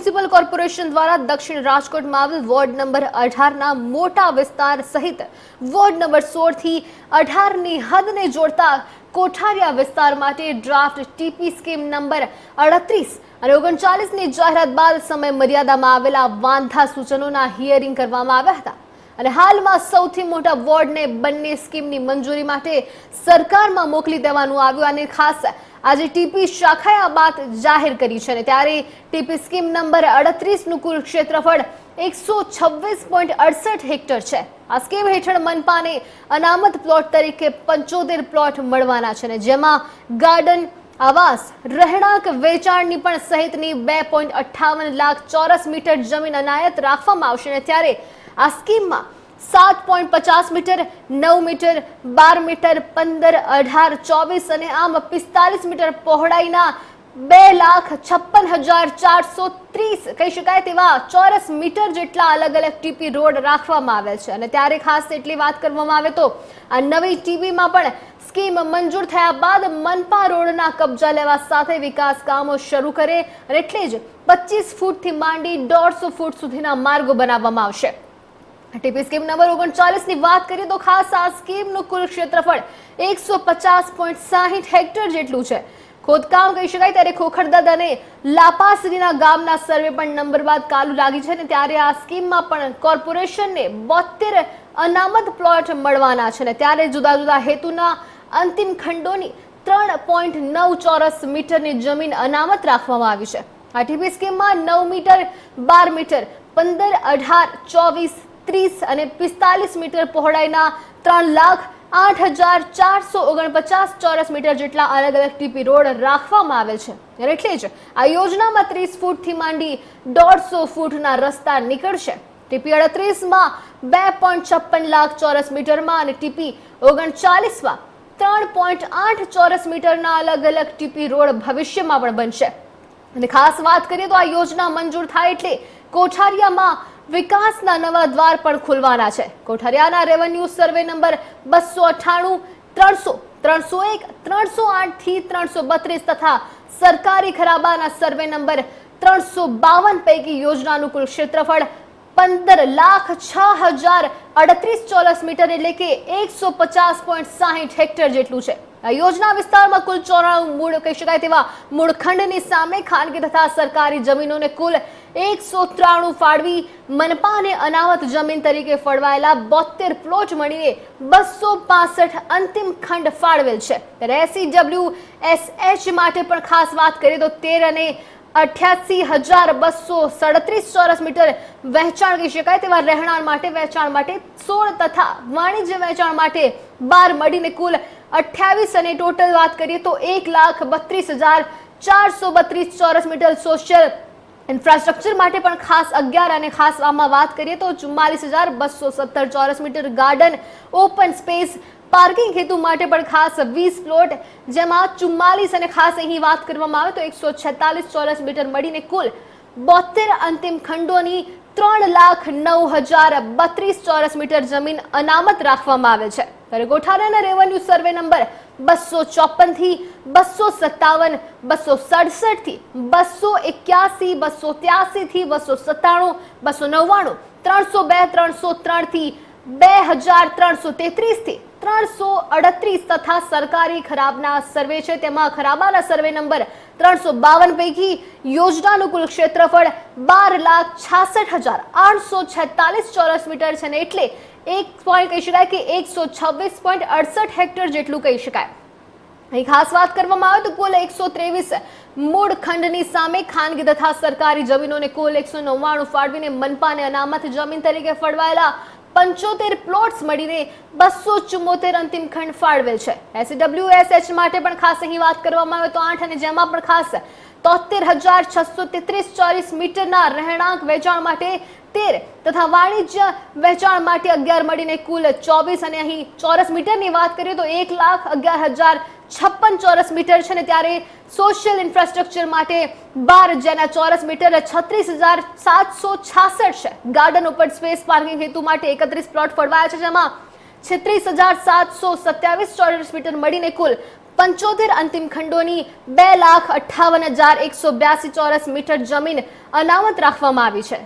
Municipal corporation દ્વારા દક્ષિણ રાજકોટમાં આવેલ વોર્ડ નંબર અઢારના મોટા વિસ્તાર સહિત વોર્ડ નંબર સોળથી અઢારની હદને જોડતા કોઠારિયા વિસ્તાર માટે ડ્રાફ્ટ ટીપી સ્કીમ નંબર અડત્રીસ અને ઓગણચાલીસની જાહેરાત બાદ સમય મર્યાદામાં આવેલા વાંધા સૂચનોના હિયરિંગ કરવામાં આવ્યા હતા. અને હાલમાં સૌથી મોટા વોર્ડને બંને સ્કીમની મંજૂરી માટે સરકારમાં મોકલી દેવાનું આવ્યું. અને ખાસ આજે ટીપી શાખાએ આ બાત જાહેર કરી છે અને ત્યારે ટીપી સ્કીમ નંબર અડત્રીસનું કુલ ક્ષેત્રફળ એકસો છવ્વીસ પોઈન્ટ અડસઠ હેક્ટર છે. આ સ્કીમ હેઠળ મનપાને અનામત પ્લોટ તરીકે પંચોતેર પ્લોટ મળવાના છે અને જેમાં ગાર્ડન, આવાસ, રહેણાંક વેચાણની પણ સહિતની બે પોઈન્ટ અઠ્ઠાવન લાખ ચોરસ મીટર જમીન અનાયત રાખવામાં આવશે અને ત્યારે આ સ્કીમમાં સાત પોઈન્ટ પચાસ મીટર, નવ મીટર, બાર મીટર, પંદર, અઢાર, ચોવીસ અને આમ પિસ્તાલીસ મીટર પહોળાઈના બે લાખ છપ્પન હજાર ચારસો ત્રીસ કહી શકાય તેવા ચોરસ મીટર જેટલા અલગ અલગ ટીપી રોડ રાખવામાં આવેલ છે. અને ત્યારે ખાસ એટલી વાત કરવામાં આવે તો આ નવી ટીપીમાં પણ સ્કીમ મંજૂર થયા બાદ મનપા રોડના કબજા લેવા સાથે વિકાસ કામો શરૂ કરે અને એટલે જ પચીસ ફૂટથી માંડી દોઢસો ફૂટ સુધીના માર્ગો બનાવવામાં આવશે. ટીપી સ્કીમ નંબર ઓગણચાલીસની વાત કરીએ તો ખાસ આ સ્કીમનું કુલ ક્ષેત્રફળ એકસો પચાસ પોઈન્ટ સાહીઠ હેક્ટર જેટલું છે. ખોદકામ કહી શકાય ત્યારે ખોખરદદ અને લાપાસરીના ગામના સર્વે પણ નંબર બાદ કાલુ લાગી છે ને ત્યારે આ સ્કીમમાં પણ કોર્પોરેશનને બોતેર અનામત પ્લોટ મળવાના છે ને ત્યારે જુદા જુદા હેતુના અંતિમ ખંડોની ત્રણ પોઈન્ટ નવ ચોરસ મીટરની જમીન અનામત રાખવામાં આવી છે. આ ટીપી સ્કીમમાં નવ મીટર, બાર મીટર, પંદર, અઢાર, ચોવીસ ત્રીસ અને પિસ્તાલીસ મીટર પહોળાઈના ત્રણ લાખ આઠ હજાર ચારસો ઓગણપચાસ ચોરસ મીટર જેટલા અલગ અલગ ટીપી રોડ રાખવામાં આવેલ છે. એટલે જ આ યોજનામાં ત્રીસ ફૂટથી માંડી દોઢસો ફૂટના રસ્તા નીકળશે. ટીપી અડત્રીસમાં બે પોઈન્ટ છપ્પન લાખ ચોરસ મીટરમાં અને ટીપી ઓગણચાલીસમાં ત્રણ પોઈન્ટ આઠ ચોરસ મીટરના અલગ અલગ ટીપી રોડ ભવિષ્યમાં પણ બનશે. અને ખાસ વાત કરીએ તો આ યોજના મંજૂર થાય એટલે કોઠારિયામાં વિકાસના નવા દ્વાર પણ ખુલવાના છે. કોઠારિયાના રેવન્યુ સર્વે નંબર બસો અઠ્ઠાણું, ત્રણસો ત્રણસો એક, ત્રણસો આઠથી ત્રણસો બત્રીસ તથા સરકારી ખરાબાના સર્વે નંબર ત્રણસો બાવન પૈકી યોજનાનું કુલ ક્ષેત્રફળ પંદર લાખ છ હજાર અડત્રીસ ચોરસ મીટર એટલે કે એકસો પચાસ પોઈન્ટ સાહીઠ હેક્ટર જેટલું છે. આ યોજના વિસ્તારમાં કુલ ચોરાણું મૂળ કહી શકાય તેવા મૂળખંડની સામે ખાનગી તથા સરકારી જમીનોને કુલ એકસો ત્રાણું ફાળવી મનપાને અનામત જમીન તરીકે ફળવાયેલા બોતેર પ્લોટ મળીને બસો પાસઠ અંતિમ ખંડ ફાળવેલ છે. ત્યારે એસી ડબલ્યુ એસ એચ માટે પણ ખાસ વાત કરીએ તો તેર અને અઠ્યાસી હજાર બસો સડત્રીસ ચોરસ મીટર વહેંચાણ કહી શકાય તેવા રહેણાંક માટે વહેંચાણ માટે સોળ તથા વાણિજ્ય વહેંચાણ માટે બાર મળીને કુલ અઠ્યાવીસ અને ટોટલ વાત કરીએ તો એક લાખ બત્રીસ હજાર ચારસો બત્રીસ ચોરસ મીટર સોશિયલ ઇન્ફ્રાસ્ટ્રક્ચર માટે પણ ખાસ અગિયાર અને ખાસ આમાં વાત કરીએ તો ચુમ્માલીસ હજાર બસો સત્તર ચોરસ metre garden open space parking હેતુ માટે પણ ખાસ વીસ પ્લોટ જેમાં ચુમ્માલીસ અને ખાસ અહીં વાત કરવામાં આવે તો એકસો છેતાલીસ ચોરસ મીટર મળીને કુલ બોતેર અંતિમ ખંડોની ત્રણ લાખ નવ હજાર બત્રીસ ચોરસ મીટર જમીન અનામત રાખવામાં આવે છે. ત્યારે ગોઠારાના રેવન્યુ સર્વે નંબર બસો ચોપનથી બસો સત્તાવન, બસો સડસઠથી બસો એક્યાસી, બસો ત્યાસી થી બસો સત્તાણું, બસો નવ્વાણું, ત્રણસો બે, ત્રણસો ત્રણથી બે હજાર ત્રણસો તેત્રીસથી ત્રણસો અડત્રીસ તથા સરકારી ખરાબના સર્વે છે. તેમાં ખરાબાના સર્વે નંબર ત્રણસો બાવન પૈકી યોજનાનું કુલ ક્ષેત્રફળ બાર લાખ છાસઠ હજાર આઠસો છેતાલીસ ચોરસ મીટર છે ને એટલે એક પોઈન્ટ કહી શકાય કે એકસો છવ્વીસ પોઈન્ટ અડસઠ હેક્ટર જેટલું કહી શકાય. અહીં ખાસ વાત કરવામાં આવે તો કુલ એકસો ત્રેવીસ મૂળ ખંડની સામે ખાનગી તથા સરકારી જમીનોને કુલ એકસો નવ્વાણું ફાળવીને મનપાને અનામત જમીન તરીકે ફળવાયેલા પંચોતેર પ્લોટ્સ મળીને બસો ચુમ્મોતેર અંતિમ ખંડ ફાળવેલ છે. એસડબ્લ્યુએસએચ માટે પણ ખાસ અહીં વાત કરવામાં આવે તો આઠ અને જેમાં પણ ખાસ તોતેર હજાર છસો તેત્રીસ ચોરીસ મીટરના રહેણાંક વેચાણ માટે તેર તથા વાણિજ્ય વેચાણ માટે અગિયાર મળીને કુલ ચોવીસ અને અહીં ચોરસ મીટરની વાત કરીએ તો એક લાખ અગિયાર હજાર છપ્પન ચોરસ મીટર છે ને ત્યારે સોશિયલ ઇન્ફ્રાસ્ટ્રક્ચર માટે બાર જેના ચોરસ મીટર છત્રીસ હજાર સાતસો છાસઠ છે. ગાર્ડન ઓપન સ્પેસ પાર્કિંગ હેતુ માટે એકત્રીસ પ્લોટ ફળવાયા છે જેમાં છત્રીસ હજાર સાતસો સત્યાવીસ ચોરસ મીટર મળીને કુલ પંચોતેર અંતિમ ખંડોની બે લાખ અઠ્ઠાવન હજાર એકસો બ્યાસી ચોરસ મીટર જમીન અનામત રાખવામાં આવી છે.